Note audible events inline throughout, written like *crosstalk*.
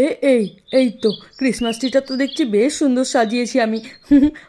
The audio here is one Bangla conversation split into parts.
এ, এই এই তো ক্রিসমাস ট্রিটা তো দেখছি বেশ সুন্দর সাজিয়েছি আমি।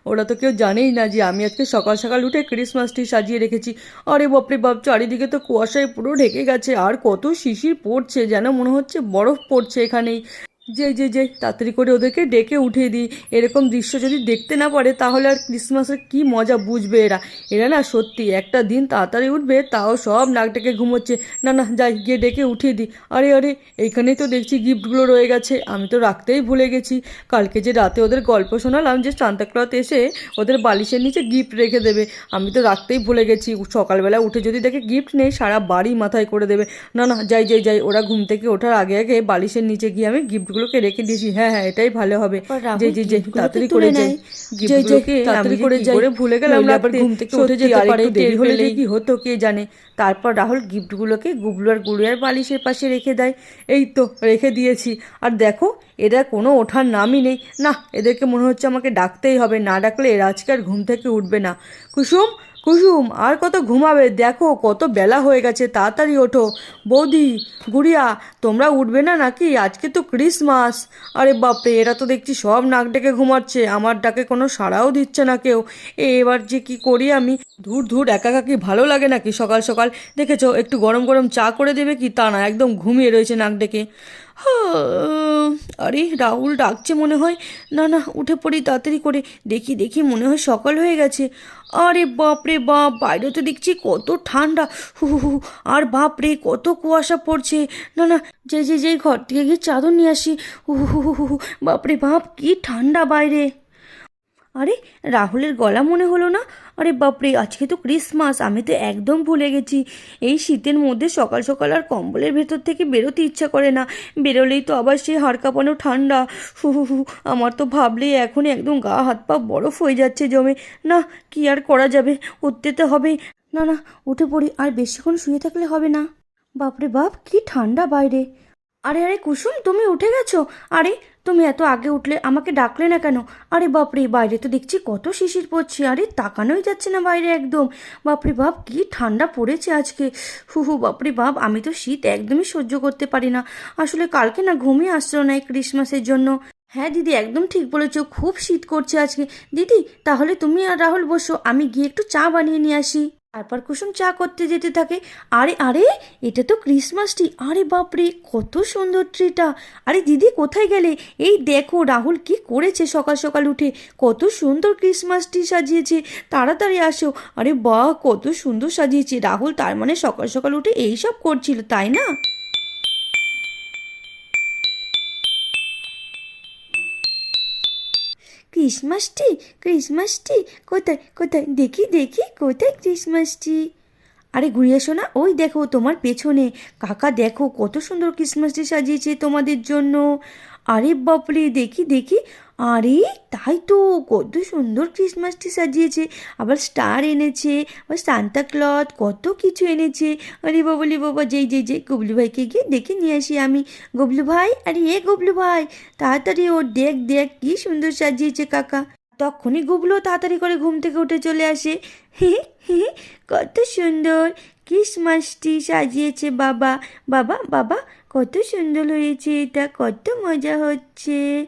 ওরা তো কেউ জানেই না যে আমি আজকে সকাল সকাল উঠে ক্রিসমাস ট্রি সাজিয়ে রেখেছি। আরে বাপরে বাপ, চারিদিকে তো কুয়াশায় পুরো ঢেকে গেছে, আর কত শিশির পড়ছে, যেন মনে হচ্ছে বরফ পড়ছে এখানেই। যে যে যে তাড়াতাড়ি করে ওদেরকে ডেকে উঠিয়ে দিই। এরকম দৃশ্য যদি দেখতে না পারে, তাহলে আর ক্রিসমাসের কি মজা বুঝবে এরা? এরা না সত্যি, একটা দিন তাড়াতাড়ি উঠবে, তাও সব নাক ডেকে ঘুমোচ্ছে। না না, যাই, গিয়ে ডেকে উঠিয়ে দিই। আরে আরে, এইখানেই তো দেখছি গিফটগুলো রয়ে গেছে। আমি তো রাখতেই ভুলে গেছি। কালকে যে রাতে ওদের গল্প শোনালাম যে সান্তাক্লথ এসে ওদের বালিশের নিচে গিফট রেখে দেবে। আমি তো রাখতেই ভুলে গেছি। সকালবেলা উঠে যদি দেখে গিফট নেই, সারা বাড়ি মাথায় করে দেবে। না না, যাই যাই যাই, ওরা ঘুম থেকে ওঠার আগে আগে বালিশের নিচে গিয়ে আমি গিফটগুলোকে রেখে দিয়েছি। হ্যাঁ হ্যাঁ এটাই ভালো হবে। যে যে যে তাড়াতাড়ি করে যাই। তাড়াতাড়ি করে যাই। করে ভুলে গেলাম আবার ঘুম থেকে উঠে যেতে পারে দেরি হলে কি হতো কে জানে? তারপর রাহুল গিফটগুলোকে গুড়িয়ার বালিশের পাশে রেখে দেয়। এই তো রেখে দিয়েছি। আর দেখো এরা কোনো ওঠার নামই নেই। না এদেরকে মনে হচ্ছে আমাকে ডাকতেই হবে। না ডাকলে এরা আজকে আর ঘুম থেকে উঠবে না। কুসুম কুসুম, আর কত ঘুমাবে? দেখো, কত বেলা হয়ে গেছে, তাড়াতাড়ি ওঠো। বৌদি, গুড়িয়া, তোমরা উঠবে না নাকি? আজকে তো ক্রিসমাস। আরে বাপরে, এরা তো দেখছি সব নাক ডেকে ঘুমাচ্ছে। আমার ডাকে কোনো সাড়াও দিচ্ছে না কেউ। এবার যে কি করি আমি? ধুর ধুর একা কি ভালো লাগে নাকি? সকাল সকাল দেখেছ, একটু গরম গরম চা করে দেবে কি? তা না, একদম ঘুমিয়ে রয়েছে নাক ডেকে। আরে রাহুল ডাকছে মনে হয়। না না উঠে পড়ি তাড়াতাড়ি করে। দেখি দেখি মনে হয় সকাল হয়ে গেছে। আরে বাপরে বাপ বাইরে তো দেখছি কত ঠান্ডা। হু হু আর বাপরে কত কুয়াশা পড়ছে। না না যে যে যে ঘর থেকে গিয়ে চাদর নিয়ে আসি। হু হু হু হু, বাপরে বাপ কি ঠান্ডা বাইরে। আরে, রাহুলের গলা মনে হলো না? আরে বাপরে, আজকে তো ক্রিসমাস, আমি তো একদম ভুলে গেছি। এই শীতের মধ্যে সকাল সকাল আর কম্বলের ভেতর থেকে বেরোতে ইচ্ছা করে না। বেরোলেই তো আবার সেই হাড় কাঁপানো ঠান্ডা। হু হু হু, আমার তো ভাবলেই এখনই একদম গা, হাত, পা বরফ হয়ে যাচ্ছে জমে। না, কি আর করা যাবে? উঠতে তো হবেই না না, উঠে পড়ি, আর বেশিক্ষণ শুয়ে থাকলে হবে না। বাপরে বাপ, কি ঠান্ডা বাইরে। আরে আরে কুসুম তুমি উঠে গেছো? আরে, তুমি এত আগে উঠলে আমাকে ডাকলে না কেন? আরে বাপরে, বাইরে তো দেখছি কত শিশির পড়ছে। আরে, তাকানোই যাচ্ছে না বাইরে একদম। বাপরে বাপ, কি ঠান্ডা পড়েছে আজকে। হু হু, বাপরে বাপ, আমি তো শীত একদমই সহ্য করতে পারি না। আসলে কালকে না ঘুমিয়ে আসছিল না এই ক্রিসমাসের জন্য। হ্যাঁ দিদি, একদম ঠিক বলেছ, খুব শীত করছে আজকে। দিদি, তাহলে তুমি আর রাহুল বসো, আমি গিয়ে একটু চা বানিয়ে নিয়ে আসি। তারপর কুসুম চা করতে যেতে থাকে। আরে আরে, এটা তো ক্রিসমাস ট্রি আরে বাপরে, কত সুন্দর ট্রিটা আরে দিদি, কোথায় গেলে? এই দেখো, রাহুল কি করেছে সকাল সকাল উঠে। কত সুন্দর ক্রিসমাস ট্রি সাজিয়েছে। তাড়াতাড়ি আসো। আরে বা কত সুন্দর সাজিয়েছে। রাহুল তার মানে সকাল সকাল উঠে এই সব করছিল, তাই না? ক্রিসমাস ট্রি ক্রিসমাস ট্রি কোথায় কোথায়? দেখি দেখি, কোথায় ক্রিসমাস ট্রি আরে ঘুরিয়ে শোনা ওই দেখো তোমার পেছনে। কাকা দেখো কত সুন্দর ক্রিসমাস ট্রি সাজিয়েছে তোমাদের জন্য। আরে বাপরে, দেখি দেখি। আরে, তাই তো, কত সুন্দর ক্রিসমাস ট্রি সাজিয়েছে। আবার স্টার এনেছে, আবার সান্তা ক্লথ কত কিছু এনেছে। আরে বাবলি বাবা, যেই যেই যেই, গুবলু ভাইকে গিয়ে দেখে নিয়ে আসি আমি। গুবলু ভাই, আরে এ গুবলু ভাই, তাড়াতাড়ি ও দেখ দেখ, কি সুন্দর সাজিয়েছে কাকা। তখনই গুবলু তাড়াতাড়ি করে ঘুম থেকে উঠে চলে আসে। হে হে, কত সুন্দর। ক্রিসমাসটি সাজিয়েছে বাবা। বাবা বাবা, কত সুন্দর হয়েছে, এটা কত মজা হচ্ছে।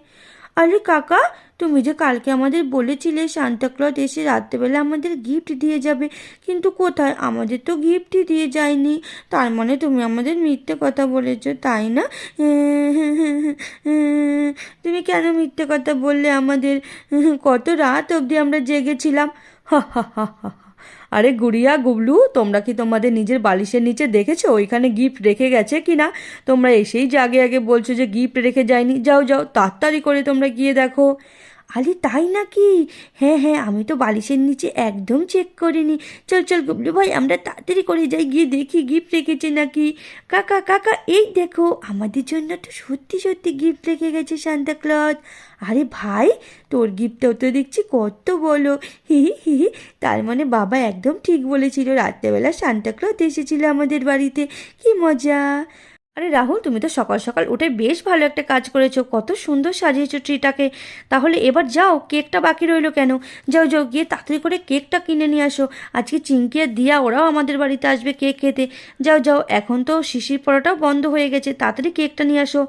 আরে কাকা, তুমি যে কালকে আমাদের বলেছিলে সান্তাক্লজ এসে রাত্রেবেলা আমাদের গিফট দিয়ে যাবে, কিন্তু কোথায়? আমাদের তো গিফটই দিয়ে যায়নি। তার মানে তুমি আমাদের মিথ্যে কথা বলেছ, তাই না? *laughs* তুমি কেন মিথ্যে কথা বললে আমাদের? *laughs* কত রাত অবধি আমরা জেগেছিলাম। *laughs* হা হা হা হা। আরে গুড়িয়া, গুবলু, তোমরা কি তোমাদের নিজের বালিশের নিচে দেখেছ? ওইখানে গিফট রেখে গেছে কি না? তোমরা এসেই যে আগে আগে বলছো যে গিফট রেখে যায়নি। যাও যাও, তাড়াতাড়ি করে তোমরা গিয়ে দেখো। আরে তাই নাকি? হ্যাঁ হ্যাঁ আমি তো বালিশের নিচে একদম চেক করিনি। চল চল, গুবলু ভাই, আমরা তাড়াতাড়ি করে যাই, গিয়ে দেখি গিফট রেখেছে নাকি? কাকা কাকা, এই দেখো, আমাদের জন্য তো সত্যি সত্যি গিফট রেখে গেছে সান্তা ক্লজ আরে ভাই, তোর গিফটটাও তো দেখছি কত বলো। হি হি হি। তার মানে বাবা একদম ঠিক বলেছিল, রাত্রেবেলা সান্তা ক্লজ এসেছিল আমাদের বাড়িতে। কি মজা। আরে রাহুল, তুমি তো সকাল সকাল উঠে বেশ ভালো একটা কাজ করেছ, কত সুন্দর সাজিয়েছো ট্রিটাকে। তাহলে এবার যাও, কেকটা বাকি রইল কেন? যাও যাও, গিয়ে তাড়াতাড়ি করে কেকটা কিনে নিয়ে আসো। আজকে চিংকি আর দিয়া, ওরাও আমাদের বাড়িতে আসবে কেক খেতে। যাও যাও, এখন তো শিশির পড়াটাও বন্ধ হয়ে গেছে, তাড়াতাড়ি কেকটা নিয়ে আসো।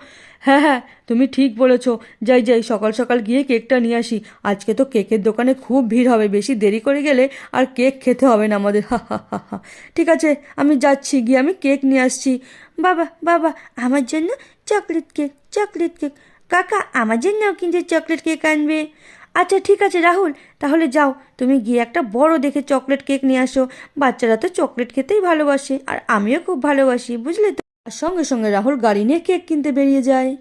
হ্যাঁ হ্যাঁ তুমি ঠিক বলেছ। যাই যাই, সকাল সকাল গিয়ে কেকটা নিয়ে আসি। আজকে তো কেকের দোকানে খুব ভিড় হবে। বেশি দেরি করে গেলে আর কেক খেতে হবে না আমাদের। হা হা হা হা। ঠিক আছে, আমি যাচ্ছি, গিয়ে আমি কেক নিয়ে আসছি। বাবা বাবা, আমার জন্য চকলেট কেক চকলেট কেক। কাকা, আমার জন্যও কিন্তু চকলেট কেক আনবে। আচ্ছা ঠিক আছে, রাহুল, তাহলে যাও। তুমি গিয়ে একটা বড় দেখে চকলেট কেক নিয়ে আসো। বাচ্চারা তো চকলেট খেতেই ভালোবাসে, আর আমিও খুব ভালোবাসি, বুঝলে তো? সঙ্গে সঙ্গে রাহুল গাড়ি নিয়ে কেক কিনতে বেরিয়ে যায়।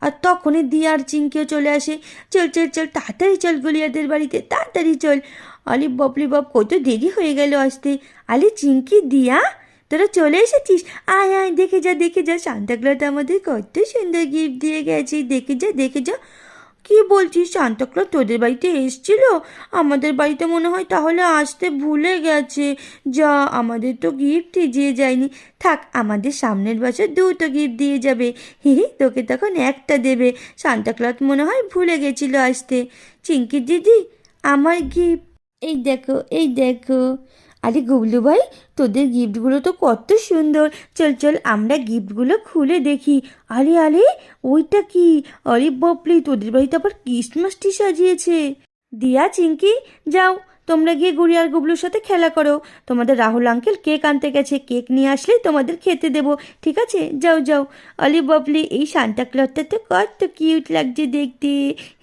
আর তখনই দিয়া আর চলে আসে। চল চল চল, তাড়াতাড়ি চল গুলিয়াদের বাড়িতে, তাড়াতাড়ি চল। আলি বপলি বপ কত দেরি হয়ে গেল আসতে। আলি চিঙ্কি দিয়া, তোরা চলে এসেছিস? আয় আয়, দেখে যা দেখে যা, সান্তাক্লজ আমাদের কত সুন্দর গিফট দিয়ে গেছে। দেখে যা দেখে যা। কি বলছিস? সান্তাক্লজ তোদের বাড়িতে এসছিল? আমাদের বাড়িতে মনে হয় তাহলে আসতে ভুলে গেছে। যা, আমাদের তো গিফটই দিয়ে যায়নি। থাক, আমাদের সামনের বছর দুটো গিফট দিয়ে যাবে। হি হি, তোকে তখন একটা দেবে। সান্তাক্লজ মনে হয় ভুলে গেছিল আসতে। চিঙ্কি দিদি, আমার গিফট এই দেখো এই দেখো। আরে গুবলু ভাই, তোদের গিফটগুলো তো কত সুন্দর। চল চল, আমরা গিফটগুলো খুলে দেখি। আরে আরে, ওইটা কি? আরে বপলি তোদের বাড়িতে আবার ক্রিসমাস ট্রি সাজিয়েছে। দিয়া, চিঙ্কি, যাও। তোমরা গিয়ে গুড়ি আর গুবলুর সাথে খেলা করো। তোমাদের রাহুল, আঙ্কেল কেক আনতে গেছে। কেক নিয়ে আসলেই তোমাদের খেতে দেবো। ঠিক আছে? যাও যাও। অলি ববলি, এই সান্তা ক্লথটা তো কত কিউট লাগছে দেখতে।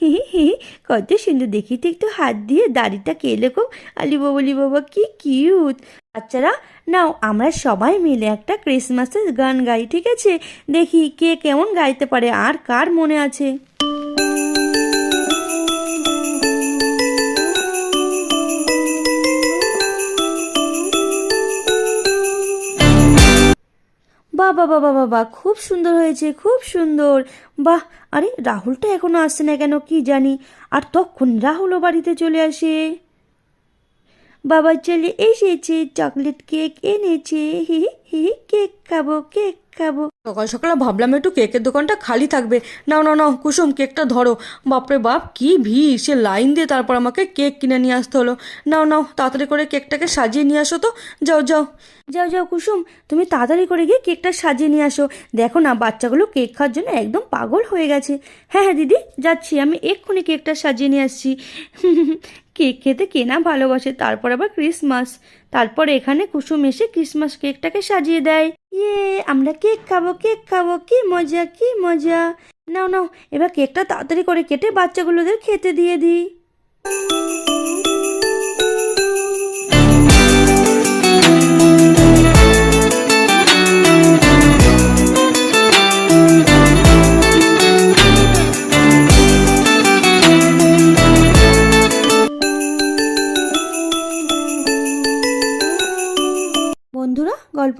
হি হি কত সুন্দর। দেখি তো একটু হাত দিয়ে দাড়িটা কেলে খুব আলি বাবলি বাবা, কি কিউট। বাচ্চারা, নাও, আমরা সবাই মিলে একটা ক্রিসমাসের গান গাই, ঠিক আছে? দেখি কে কেমন গাইতে পারে আর কার মনে আছে? বাবা বাবা বাবা খুব সুন্দর হয়েছে খুব সুন্দর। বাহ আরে রাহুলটা এখনও আসছে না কেন কি জানি। আর তখন রাহুলও বাড়িতে চলে আসে। বাবার চলে এসেছে চকলেট কেক এনেছে হি, হি কেক খাব কেক খাব। সকাল সকাল ভাবলাম একটু কেকের দোকানটা খালি থাকবে। নাও নাও নাও কুসুম কেকটা ধরো। বাপরে বাপ কি ভিড়! সে লাইন দিয়ে তারপর আমাকে কেক কিনে নিয়ে আসতে হলো। নাও নাও তাড়াতাড়ি করে কেকটাকে সাজিয়ে নিয়ে আসো তো। যাও যাও। যাও যাও কুসুম তুমি তাড়াতাড়ি করে গিয়ে কেকটা সাজিয়ে নিয়ে আসো। দেখো না বাচ্চাগুলো কেক খাওয়ার জন্য একদম পাগল হয়ে গেছে। হ্যাঁ হ্যাঁ দিদি যাচ্ছি। আমি এক্ষুনি কেকটা সাজিয়ে নিয়ে আসছি। *laughs* কেক খেতে কেনা ভালোবাসে তারপর আবার ক্রিসমাস। তারপর এখানে কুসুম এসে ক্রিসমাস কেকটাকে সাজিয়ে দেয়। ইয়ে আমরা কেক খাব কেক খাব, কি মজা কি মজা। নাও নাও, এবার কেকটা তাড়াতাড়ি করে কেটে বাচ্চাগুলোদের খেতে দিয়ে দিই।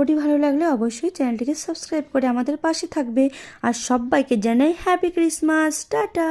গল্পটি ভালো লাগলে অবশ্যই চ্যানেলটিকে সাবস্ক্রাইব করে আমাদের পাশে থাকবে। আর সবাইকে জানাই হ্যাপি ক্রিসমাস টাটা।